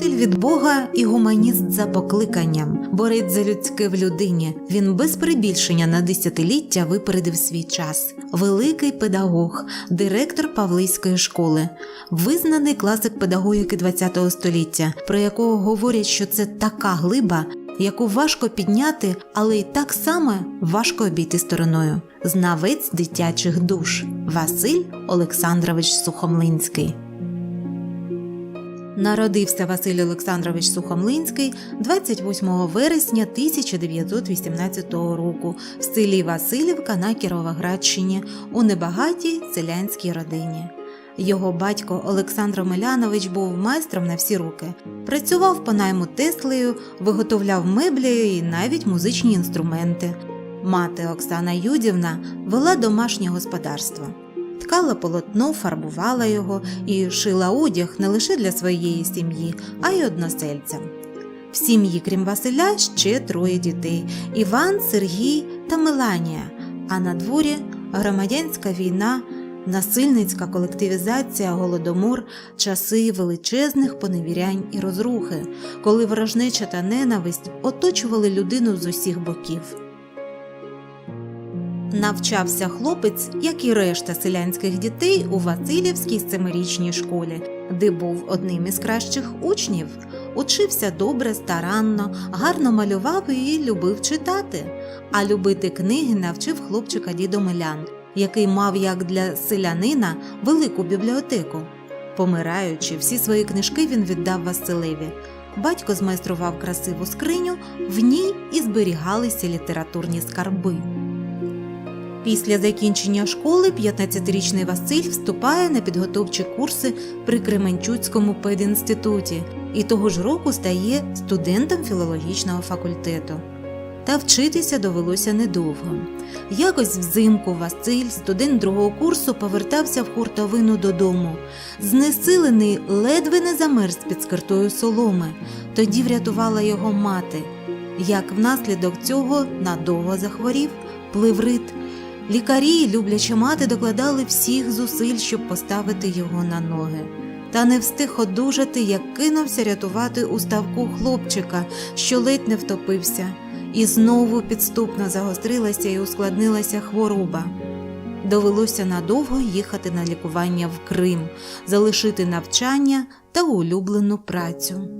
Учитель від Бога і гуманіст за покликанням, борець за людське в людині. Він без перебільшення на десятиліття випередив свій час. Великий педагог, директор Павлийської школи, визнаний класик педагогіки ХХ століття, про якого говорять, що це така глиба, яку важко підняти, але й так само важко обійти стороною. Знавець дитячих душ Василь Олександрович Сухомлинський. Народився Василь Олександрович Сухомлинський 28 вересня 1918 року в селі Васильівка на Кіровоградщині у небагатій селянській родині. Його батько Олександр Милянович був майстром на всі руки. Працював по найму Теслею, виготовляв меблі і навіть музичні інструменти. Мати Оксана Юдівна вела домашнє господарство. Ткала полотно, фарбувала його і шила одяг не лише для своєї сім'ї, а й односельцям. В сім'ї, крім Василя, ще троє дітей: Іван, Сергій та Меланія. А на дворі громадянська війна, насильницька колективізація, голодомор, часи величезних поневірянь і розрухи, коли ворожнеча та ненависть оточували людину з усіх боків. Навчався хлопець, як і решта селянських дітей, у Васильівській семирічній школі, де був одним із кращих учнів. Учився добре, старанно, гарно малював і любив читати. А любити книги навчив хлопчика дідо Милян, який мав як для селянина велику бібліотеку. Помираючи, всі свої книжки він віддав Василеві. Батько змайстрував красиву скриню, в ній і зберігалися літературні скарби. Після закінчення школи 15-річний Василь вступає на підготовчі курси при Кременчуцькому педінституті і того ж року стає студентом філологічного факультету. Та вчитися довелося недовго. Якось взимку Василь, студент другого курсу, повертався в хуртовину додому. Знесилений ледве не замерз під скиртою соломи. Тоді врятувала його мати. Як внаслідок цього надовго захворів, пливрит. Лікарі, люблячи мати, докладали всіх зусиль, щоб поставити його на ноги. Та не встиг одужати, як кинувся рятувати у ставку хлопчика, що ледь не втопився, і знову підступно загострилася і ускладнилася хвороба. Довелося надовго їхати на лікування в Крим, залишити навчання та улюблену працю.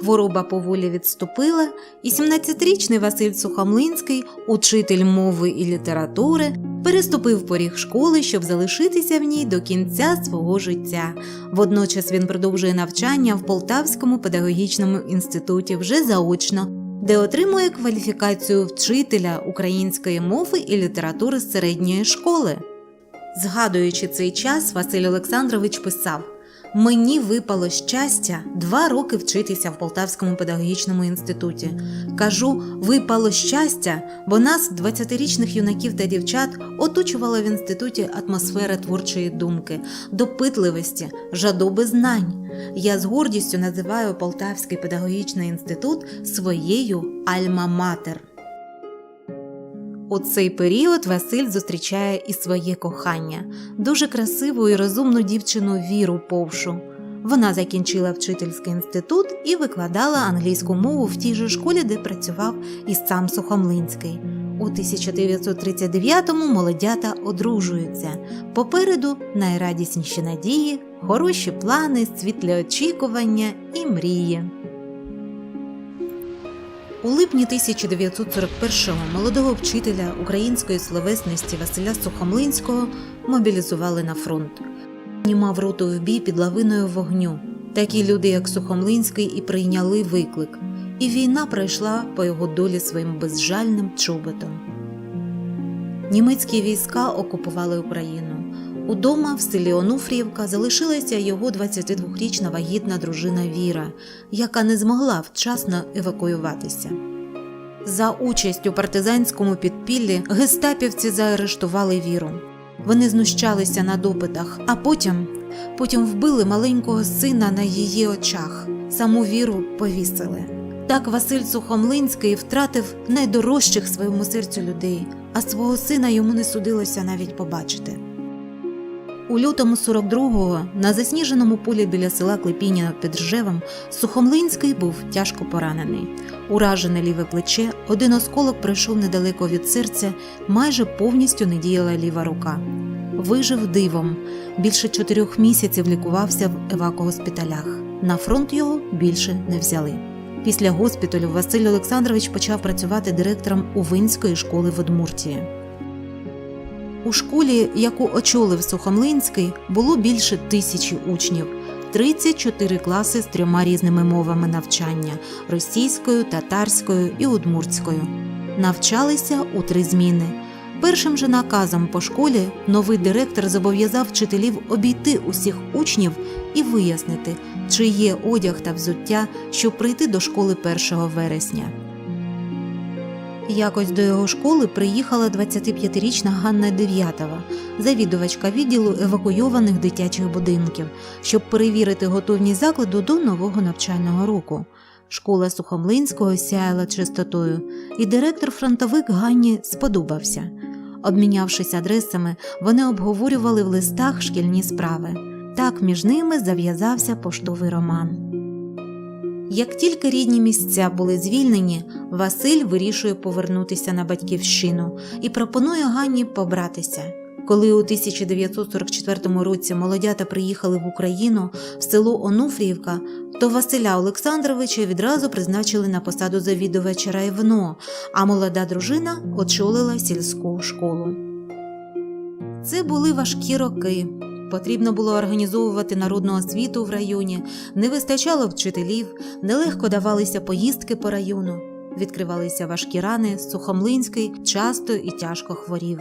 Хвороба поволі відступила, і 17-річний Василь Сухомлинський, учитель мови і літератури, переступив поріг школи, щоб залишитися в ній до кінця свого життя. Водночас він продовжує навчання в Полтавському педагогічному інституті вже заочно, де отримує кваліфікацію вчителя української мови і літератури середньої школи. Згадуючи цей час, Василь Олександрович писав. Мені випало щастя два роки вчитися в Полтавському педагогічному інституті. Кажу, випало щастя, бо нас, 20-річних юнаків та дівчат, оточувала в інституті атмосфера творчої думки, допитливості, жадоби знань. Я з гордістю називаю Полтавський педагогічний інститут своєю альма-матер. У цей період Василь зустрічає і своє кохання, дуже красиву і розумну дівчину Віру Повшу. Вона закінчила вчительський інститут і викладала англійську мову в тій же школі, де працював і сам Сухомлинський. У 1939-му молодята одружуються. Попереду найрадісніші надії, хороші плани, світлі очікування і мрії. У липні 1941-го молодого вчителя української словесності Василя Сухомлинського мобілізували на фронт. Він мав роту в бій під лавиною вогню. Такі люди, як Сухомлинський, і прийняли виклик, і війна пройшла по його долі своїм безжальним чоботом. Німецькі війська окупували Україну. Удома в селі Онуфріївка залишилася його 22-річна вагітна дружина Віра, яка не змогла вчасно евакуюватися. За участь у партизанському підпіллі гестапівці заарештували Віру. Вони знущалися на допитах, а потім, потім вбили маленького сина на її очах. Саму віру повісили. Так Василь Сухомлинський втратив найдорожчих своєму серцю людей, а свого сина йому не судилося навіть побачити. У лютому 42-го на засніженому полі біля села Клепіня під Ржевом Сухомлинський був тяжко поранений. Уражене ліве плече, один осколок пройшов недалеко від серця, майже повністю не діяла ліва рука. Вижив дивом. Більше чотирьох місяців лікувався в евакогоспіталях. На фронт його більше не взяли. Після госпіталю Василь Олександрович почав працювати директором Увинської школи в Удмуртії. У школі, яку очолив Сухомлинський, було більше тисячі учнів, 34 класи з трьома різними мовами навчання російською, татарською і удмуртською. Навчалися у три зміни. Першим же наказом по школі новий директор зобов'язав вчителів обійти усіх учнів і вияснити, чи є одяг та взуття, щоб прийти до школи 1 вересня. Якось до його школи приїхала 25-річна Ганна Дев'ятова, завідувачка відділу евакуйованих дитячих будинків, щоб перевірити готовність закладу до нового навчального року. Школа Сухомлинського сяяла чистотою, і директор-фронтовик Ганні сподобався. Обмінявшись адресами, вони обговорювали в листах шкільні справи. Так між ними зав'язався поштовий роман. Як тільки рідні місця були звільнені, Василь вирішує повернутися на батьківщину і пропонує Ганні побратися. Коли у 1944 році молодята приїхали в Україну в село Онуфріївка, то Василя Олександровича відразу призначили на посаду завідувача райвно, а молода дружина очолила сільську школу. Це були важкі роки. Потрібно було організовувати народну освіту в районі, не вистачало вчителів, нелегко давалися поїздки по району. Відкривалися важкі рани, Сухомлинський часто і тяжко хворів.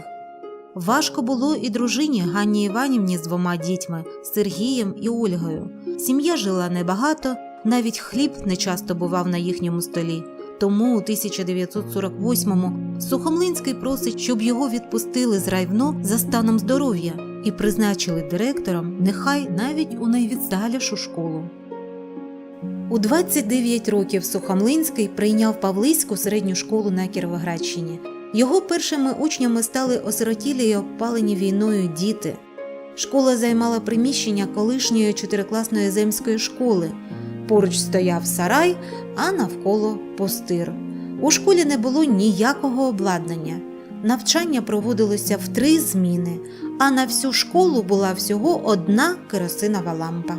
Важко було і дружині Ганні Іванівні з двома дітьми Сергієм і Ольгою. Сім'я жила небагато, навіть хліб не часто бував на їхньому столі. Тому у 1948-му Сухомлинський просить, щоб його відпустили з райвно за станом здоров'я і призначили директором нехай навіть у найвіддалішу школу. У 29 років Сухомлинський прийняв Павлиську середню школу на Кіровоградщині. Його першими учнями стали осиротілі й обпалені війною діти. Школа займала приміщення колишньої чотирикласної земської школи. Поруч стояв сарай, а навколо пустир. У школі не було ніякого обладнання. Навчання проводилося в три зміни, а на всю школу була всього одна керосинова лампа.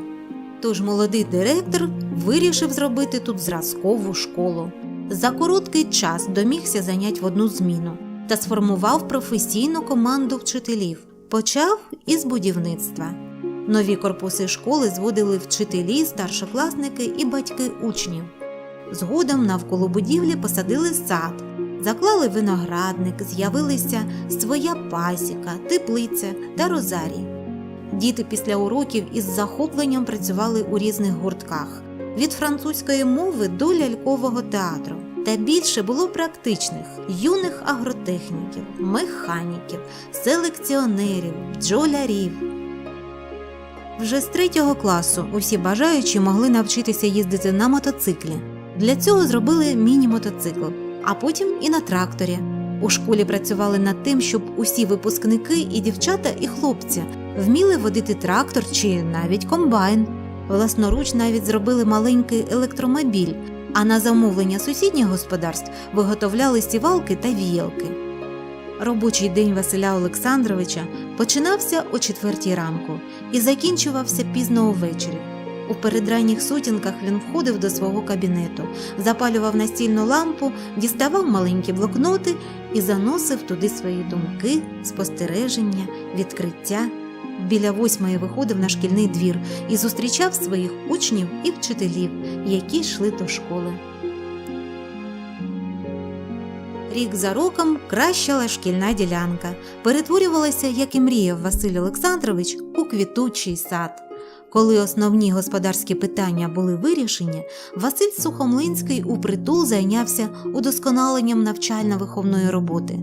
Тож молодий директор вирішив зробити тут зразкову школу. За короткий час домігся занять в одну зміну та сформував професійну команду вчителів. Почав із будівництва. Нові корпуси школи зводили вчителі, старшокласники і батьки учнів. Згодом навколо будівлі посадили сад, заклали виноградник, з'явилися своя пасіка, теплиця та розарій. Діти після уроків із захопленням працювали у різних гуртках від французької мови до лялькового театру. Та більше було практичних юних агротехніків, механіків, селекціонерів, бджолярів. Вже з третього класу усі бажаючі могли навчитися їздити на мотоциклі. Для цього зробили міні-мотоцикл, а потім і на тракторі. У школі працювали над тим, щоб усі випускники, і дівчата, і хлопці вміли водити трактор чи навіть комбайн. Власноруч навіть зробили маленький електромобіль, а на замовлення сусідніх господарств виготовляли сівалки та віялки. Робочий день Василя Олександровича починався о четвертій ранку і закінчувався пізно увечері. У передранніх сутінках він входив до свого кабінету, запалював настільну лампу, діставав маленькі блокноти і заносив туди свої думки, спостереження, відкриття. Біля восьмої виходив на шкільний двір і зустрічав своїх учнів і вчителів, які йшли до школи. Рік за роком кращала шкільна ділянка, перетворювалася, як і мріяв Василь Олександрович, у квітучий сад. Коли основні господарські питання були вирішені, Василь Сухомлинський у притул зайнявся удосконаленням навчально-виховної роботи.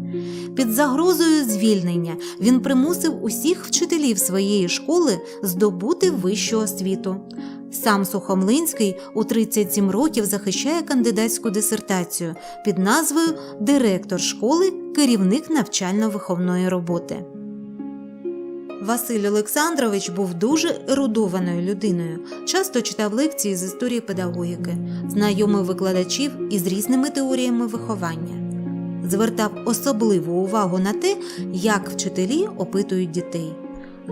Під загрозою звільнення він примусив усіх вчителів своєї школи здобути вищу освіту. Сам Сухомлинський у 37 років захищає кандидатську дисертацію під назвою Директор школи, керівник навчально-виховної роботи. Василь Олександрович був дуже ерудованою людиною, часто читав лекції з історії педагогіки, знайомив викладачів із різними теоріями виховання. Звертав особливу увагу на те, як вчителі опитують дітей.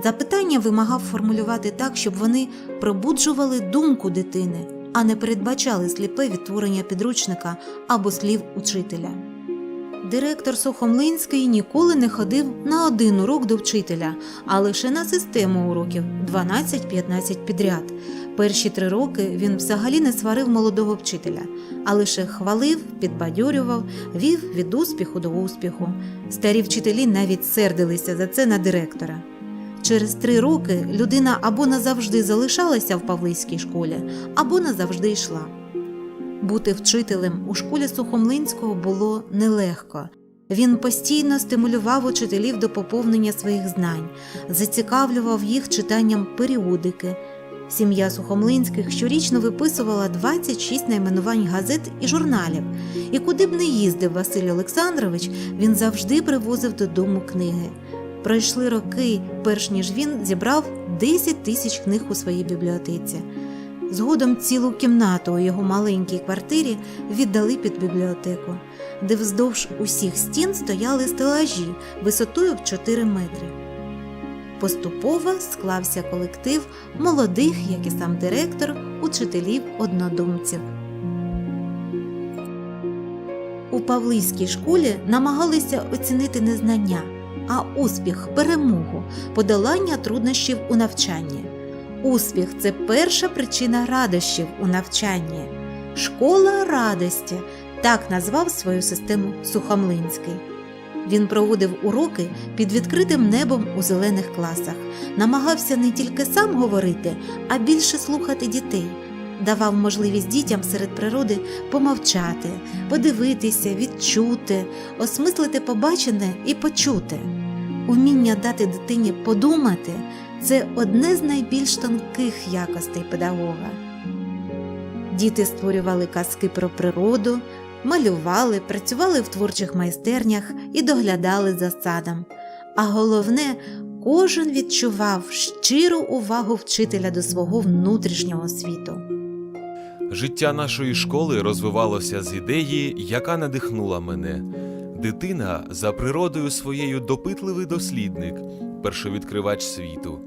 Запитання вимагав формулювати так, щоб вони пробуджували думку дитини, а не передбачали сліпе відтворення підручника або слів учителя. Директор Сухомлинський ніколи не ходив на один урок до вчителя, а лише на систему уроків 12-15 підряд. Перші три роки він взагалі не сварив молодого вчителя, а лише хвалив, підбадьорював, вів від успіху до успіху. Старі вчителі навіть сердилися за це на директора. Через три роки людина або назавжди залишалася в Павлиській школі, або назавжди йшла. Бути вчителем у школі Сухомлинського було нелегко. Він постійно стимулював учителів до поповнення своїх знань, зацікавлював їх читанням періодики. Сім'я Сухомлинських щорічно виписувала 26 найменувань газет і журналів, і куди б не їздив Василь Олександрович, він завжди привозив додому книги. Пройшли роки, перш ніж він зібрав 10 тисяч книг у своїй бібліотеці. Згодом цілу кімнату у його маленькій квартирі віддали під бібліотеку, де вздовж усіх стін стояли стелажі висотою в 4 метри. Поступово склався колектив молодих, як і сам директор, учителів однодумців. У Павлівській школі намагалися оцінити не знання, а успіх, перемогу, подолання труднощів у навчанні. Успіх це перша причина радощів у навчанні. Школа радості так назвав свою систему Сухомлинський. Він проводив уроки під відкритим небом у зелених класах, намагався не тільки сам говорити, а більше слухати дітей, давав можливість дітям серед природи помовчати, подивитися, відчути, осмислити побачене і почути. Уміння дати дитині подумати це одне з найбільш тонких якостей педагога. Діти створювали казки про природу, малювали, працювали в творчих майстернях і доглядали за садом. А головне, кожен відчував щиру увагу вчителя до свого внутрішнього світу. Життя нашої школи розвивалося з ідеї, яка надихнула мене. Дитина за природою своєю допитливий дослідник, першовідкривач світу.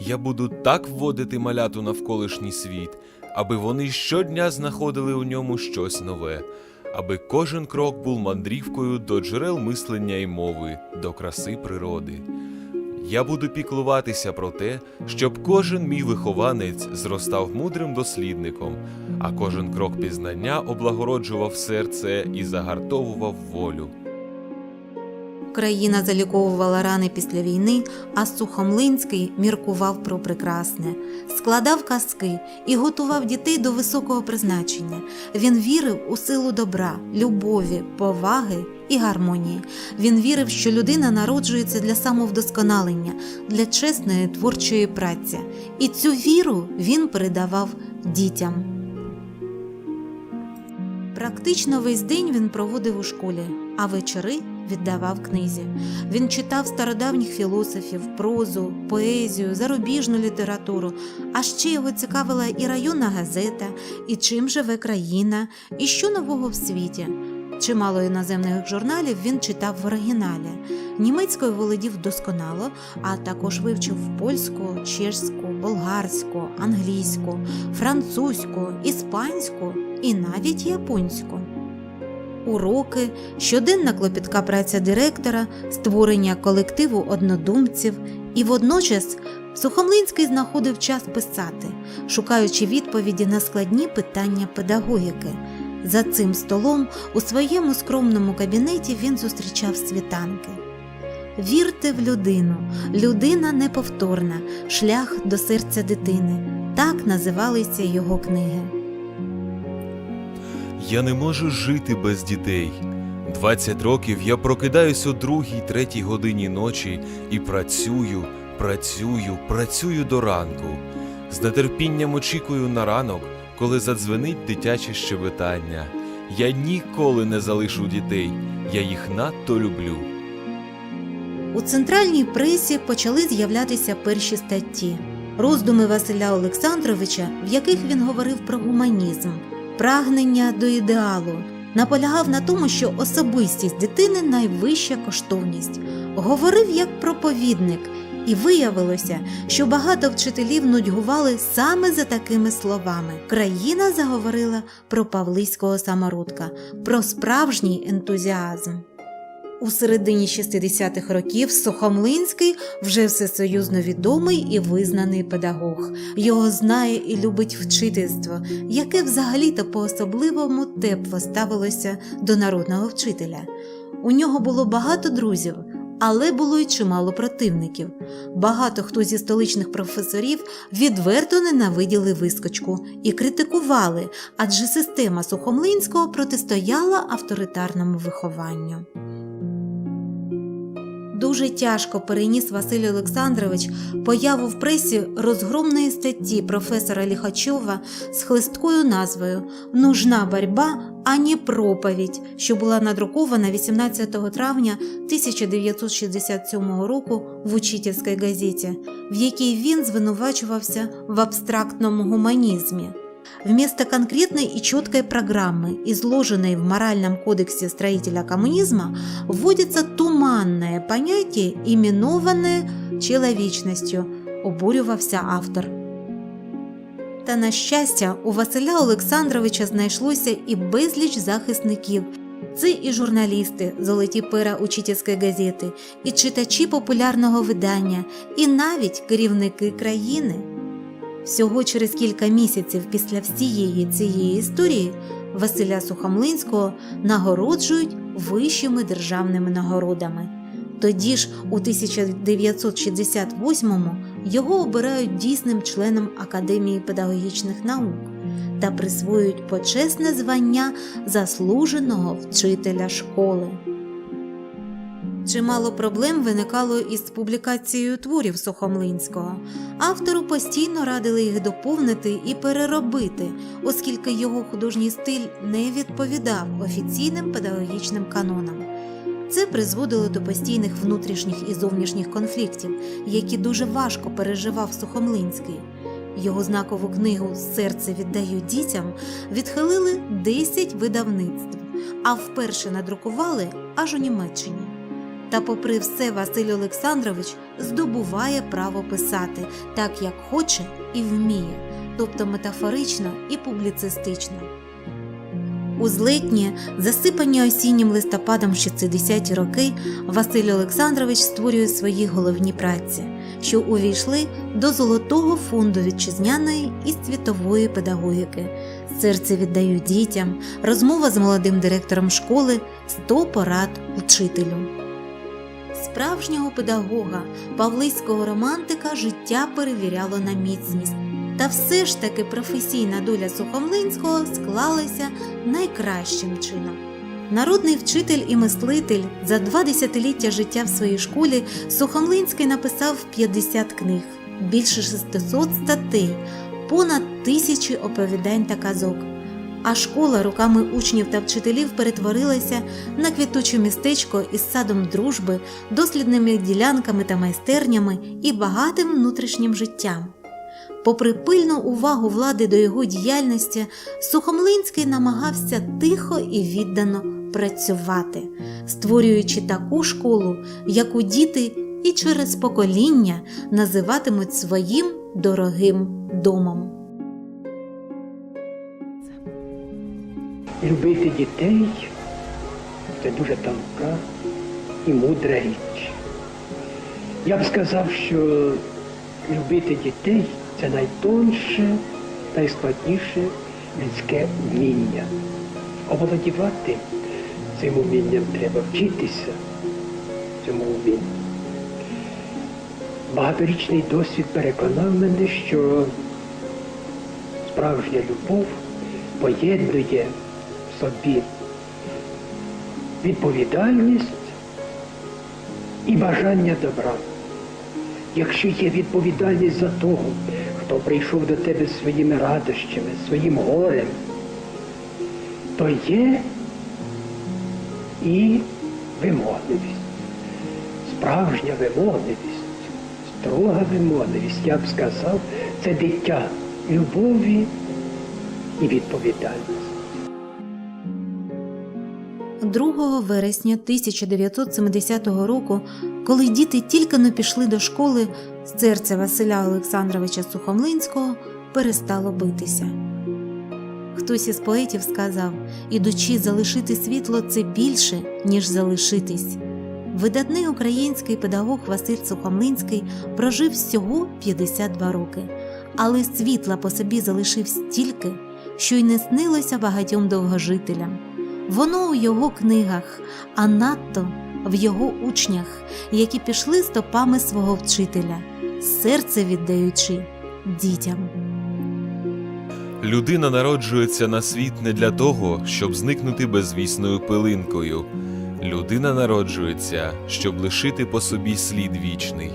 Я буду так вводити маляту навколишній світ, аби вони щодня знаходили у ньому щось нове, аби кожен крок був мандрівкою до джерел мислення і мови, до краси природи. Я буду піклуватися про те, щоб кожен мій вихованець зростав мудрим дослідником, а кожен крок пізнання облагороджував серце і загартовував волю. Країна заліковувала рани після війни, а Сухомлинський міркував про прекрасне, складав казки і готував дітей до високого призначення. Він вірив у силу добра, любові, поваги і гармонії. Він вірив, що людина народжується для самовдосконалення, для чесної творчої праці. І цю віру він передавав дітям. Практично весь день він проводив у школі, а вечори віддавав книзі. Він читав стародавніх філософів, прозу, поезію, зарубіжну літературу. А ще його цікавила і районна газета, і чим живе країна, і що нового в світі. Чимало іноземних журналів він читав в оригіналі. Німецькою володів досконало, а також вивчив польську, чешську, болгарську, англійську, французьку, іспанську і навіть японську. Уроки, щоденна клопітка праця директора, створення колективу однодумців, і водночас Сухомлинський знаходив час писати, шукаючи відповіді на складні питання педагогіки. За цим столом у своєму скромному кабінеті він зустрічав світанки. Вірте в людину, людина неповторна, шлях до серця дитини. Так називалися його книги. Я не можу жити без дітей. 20 років я прокидаюсь о другій, третій годині ночі і працюю, працюю, працюю до ранку. З нетерпінням очікую на ранок, коли задзвенить дитяче щебетання. Я ніколи не залишу дітей, я їх надто люблю. У центральній пресі почали з'являтися перші статті, роздуми Василя Олександровича, в яких він говорив про гуманізм, прагнення до ідеалу, наполягав на тому, що особистість дитини найвища коштовність, говорив як проповідник, і виявилося, що багато вчителів нудьгували саме за такими словами. Країна заговорила про павлиського самородка, про справжній ентузіазм. У середині 60-х років Сухомлинський вже всесоюзно відомий і визнаний педагог. Його знає і любить вчительство, яке взагалі-то по-особливому тепло ставилося до народного вчителя. У нього було багато друзів, але було й чимало противників. Багато хто зі столичних професорів відверто ненавиділи вискочку і критикували, адже система Сухомлинського протистояла авторитарному вихованню. Дуже тяжко переніс Василь Олександрович появу в пресі розгромної статті професора Ліхачова з хлисткою назвою Нужна борьба, а не проповідь, що була надрукована 18 травня 1967 року в Учительській газеті, в якій він звинувачувався в абстрактному гуманизме. Вместо конкретной и четкой программы, изложенной в моральном кодексе строителя коммунизма, вводится туманное понятие, именованное человечностью, обурювався автор. Та на щастя, у Василя Олександровича знайшлося і безліч захисників. Це і журналісти, золоті пера учительської газети, і читачі популярного видання, і навіть керівники країни. Всього через кілька місяців після всієї цієї історії Василя Сухомлинського нагороджують вищими державними нагородами. Тоді ж, у 1968-му, його обирають дійсним членом Академії педагогічних наук та присвоюють почесне звання заслуженого вчителя школи. Чимало проблем виникало із публікацією творів Сухомлинського. Автору постійно радили їх доповнити і переробити, оскільки його художній стиль не відповідав офіційним педагогічним канонам. Це призводило до постійних внутрішніх і зовнішніх конфліктів, які дуже важко переживав Сухомлинський. Його знакову книгу Серце віддаю дітям відхилили 10 видавництв, а вперше надрукували аж у Німеччині. Та, попри все, Василь Олександрович здобуває право писати так, як хоче і вміє, тобто метафорично і публіцистично. У злетні, засипані осіннім листопадом 60-ті роки, Василь Олександрович створює свої головні праці, що увійшли до золотого фонду вітчизняної і світової педагогіки. Серце віддаю дітям, розмова з молодим директором школи, 100 порад учителю. Справжнього педагога, павлиського романтика життя перевіряло на міцність. Та все ж таки професійна доля Сухомлинського склалася найкращим чином. Народний вчитель і мислитель за два десятиліття життя в своїй школі Сухомлинський написав 50 книг, більше 600 статей, понад тисячі оповідань та казок. А школа руками учнів та вчителів перетворилася на квітуче містечко із садом дружби, дослідними ділянками та майстернями і багатим внутрішнім життям. Попри пильну увагу влади до його діяльності, Сухомлинський намагався тихо і віддано працювати, створюючи таку школу, яку діти і через покоління називатимуть своїм дорогим домом. Любити дітей це дуже тонка і мудра річ. Я б сказав, що любити дітей це найтонше, найскладніше людське вміння. Оволодівати цим умінням треба вчитися цьому вмінню. Багаторічний досвід переконав мене, що справжня любов поєднує собі відповідальність і бажання добра. Якщо є відповідальність за того, хто прийшов до тебе своїми радощами, своїм горем, то є і вимогливість. справжня вимогливість, строга вимогливість, я б сказав, це дитя любові і відповідальності. 2 вересня 1970 року, коли діти тільки но пішли до школи, серце Василя Олександровича Сухомлинського перестало битися. Хтось із поетів сказав: ідучи залишити світло це більше, ніж залишитись. Видатний український педагог Василь Сухомлинський прожив всього 52 роки, але світла по собі залишив стільки, що й не снилося багатьом довгожителям. Воно у його книгах, а надто в його учнях, які пішли стопами свого вчителя, серце віддаючи дітям. Людина народжується на світ не для того, щоб зникнути безвісною пилинкою. Людина народжується, щоб лишити по собі слід вічний.